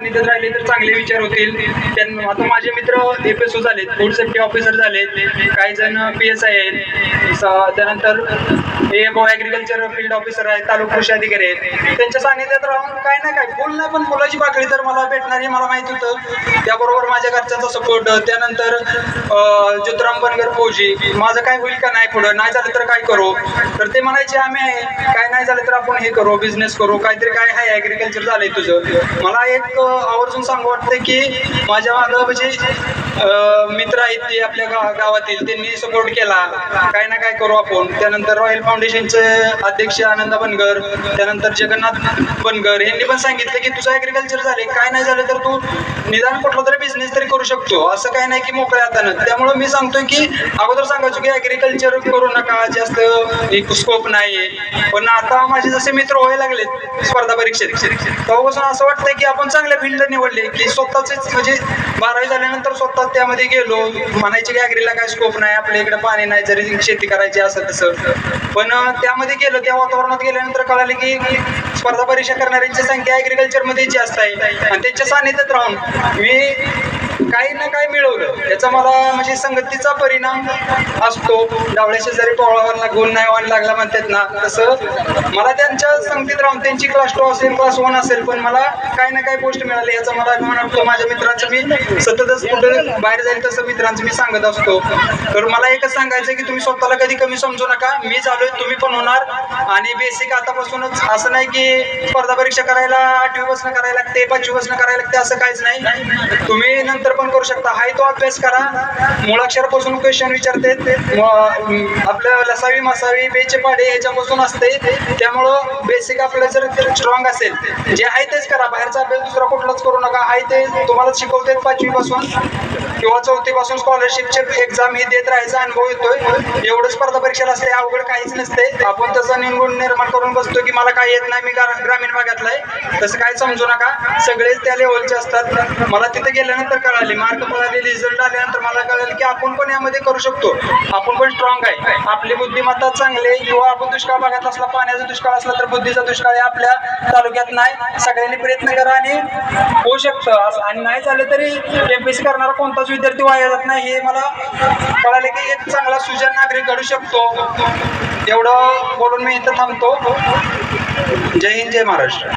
निधन राहिले तर चांगले विचार होतील. त्यांना आता माझे मित्र एफ एस ओ झालेत फूड सेफ्टी ऑफिसर झालेत. काही जण पी एस आय आहेत. त्यानंतर ए ॲग्रिकल्चर फील्ड ऑफिसर आहेत तालुका कृषी अधिकारी आहेत. त्यांच्या सानिध्यात राहून काय नाही काय फुल नाही पण फुलाची पाकळी तर मला भेटणार हे मला माहिती होतं. त्याबरोबर माझ्या घरच्यांचा सपोर्ट त्यानंतर ज्योतराम बनगर फौजी. माझं काय होईल का नाही पुढं? नाही झालं तर काय करू? तर ते म्हणायचे आम्ही आहे. काय नाही झालं तर आपण हे करू. बिझनेस करू. काहीतरी काय आहे. ॲग्रिकल्चर झालंय तुझं. मला एक आवर्जून सांगू वाटते की माझ्या मागं म्हणजे मित्र आहेत ते आपल्या गाव गावातील त्यांनी सपोर्ट केला. काय ना काय करू आपण. त्यानंतर रॉयल फाउंडेशनचे अध्यक्ष आनंद बनगर त्यानंतर जगन्नाथ बनगर यांनी पण सांगितलं की तुझं ॲग्रिकल्चर झाले काय नाही झालं तर तू निदान कुठला तरी बिझनेस तरी करू शकतो. असं काही नाही की मोकळ्या हातानं. त्यामुळे मी सांगतोय की अगोदर सांगायचो की ॲग्रिकल्चर करू नका जास्त स्कोप नाही पण आता माझे जसे मित्र व्हायला लागलेत स्पर्धा परीक्षेत. तेव्हापासून असं वाटतंय की आपण चांगल्या फील्ड निवडले की स्वतःच म्हणजे बारावी झाल्यानंतर स्वतः त्यामध्ये गेलो. म्हणायचे की ॲग्रीला काय स्कोप नाही आपल्या इकडे पाणी नाही जरी शेती करायची असं तसं. पण त्यामध्ये गेलो त्या वातावरणात गेल्यानंतर कळाले की स्पर्धा परीक्षा करणाऱ्यांची संख्या ॲग्रिकल्चरमध्ये जास्त आहे. आणि त्यांच्या सानिध्यात राहून मी काही ना काही मिळवलं. याचा मला म्हणजे संगतीचा परिणाम असतो. डावळ्या जरी टोळावाला गुण नाही वाण लागला म्हणतात ना तसं. मला त्यांच्या संगतीत राहून त्यांची क्लास टू असेल क्लास वन असेल पण मला काही ना काही गोष्ट मिळाली. याचा मला अभिमान वाटतो. माझ्या मित्रांचं मी सततच कुठं बाहेर जाईल तसं मित्रांचं मी सांगत असतो. तर मला एकच सांगायचं की तुम्ही स्वतःला कधी कमी समजू नका. मी झालोय तुम्ही पण होणार. आणि बेसिक आतापासूनच असं नाही की स्पर्धा परीक्षा करायला आठवी बसनं करायला लागते पाचवी बसनं करायला लागते असं काहीच नाही. तुम्ही नंतर पण करू शकता. हाय तो अभ्यास करा. मुळाक्षरापासून क्वेश्चन विचारते. आपलं लसावी मसावी बेचे पाडे ह्याच्यापासून असते. त्यामुळं बेसिक आपलं जर स्ट्रॉंग असेल जे आहे तेच करा. बाहेरचा अभ्यास दुसरा कुठलाच करू नका. आहे ते तुम्हाला शिकवते पाचवी पासून किंवा चौथी पासून स्कॉलरशिपचे एक्झाम हे देत राहायचा अनुभव येतोय. एवढं स्पर्धा परीक्षेला असते अवघड काहीच नसते. आपण त्याचा निर्गुण निर्माण करून बसतो की मला काही येत नाही मी ग्रामीण भागातला आहे. तसं काय समजू नका. सगळेच त्या लेवलचे असतात. मला तिथे गेल्यानंतर कळाले. मार्क मिळाले रिझल्ट आल्यानंतर मला कळलं की आपण पण यामध्ये करू शकतो. आपण पण स्ट्रॉंग आहे. आपली बुद्धिमत्ता चांगली किंवा आपण दुष्काळ भागात असला पाण्याचा दुष्काळ असला तर बुद्धीचा दुष्काळ आहे आपल्या तालुक्यात नाही. सगळ्यांनी प्रयत्न करा आणि होऊ शकतं. असं आणि नाही झालं तरी एमपीएससी करणारा कोणताच विद्यार्थी वाया जात नाही. हे मला कळाले की एक चांगला सुजन नागरिक घडू शकतो. एवढं बोलून मी इथं थांबतो. जय हिंद जय महाराष्ट्र.